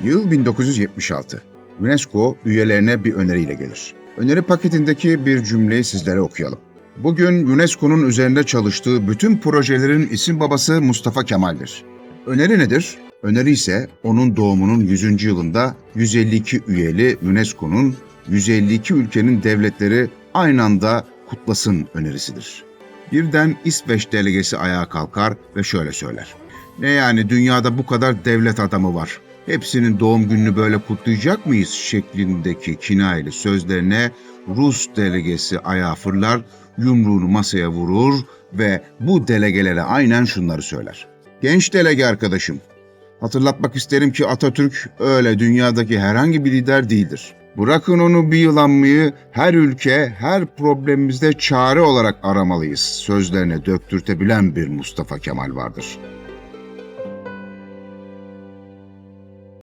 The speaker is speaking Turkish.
Yıl 1976. UNESCO üyelerine bir öneriyle gelir. Öneri paketindeki bir cümleyi sizlere okuyalım. Bugün UNESCO'nun üzerinde çalıştığı bütün projelerin isim babası Mustafa Kemal'dir. Öneri nedir? Öneri ise onun doğumunun 100. yılında 152 üyeli UNESCO'nun 152 ülkenin devletleri aynı anda kutlasın önerisidir. Birden İsveç delegesi ayağa kalkar ve şöyle söyler. Ne yani dünyada bu kadar devlet adamı var. Hepsinin doğum gününü böyle kutlayacak mıyız şeklindeki kinayeli sözlerine Rus delegesi ayağa fırlar, yumruğunu masaya vurur ve bu delegelere aynen şunları söyler. Genç delege arkadaşım, hatırlatmak isterim ki Atatürk öyle dünyadaki herhangi bir lider değildir. Bırakın onu bir yılanmayı her ülke, her problemimizde çare olarak aramalıyız sözlerine döktürtebilen bir Mustafa Kemal vardır.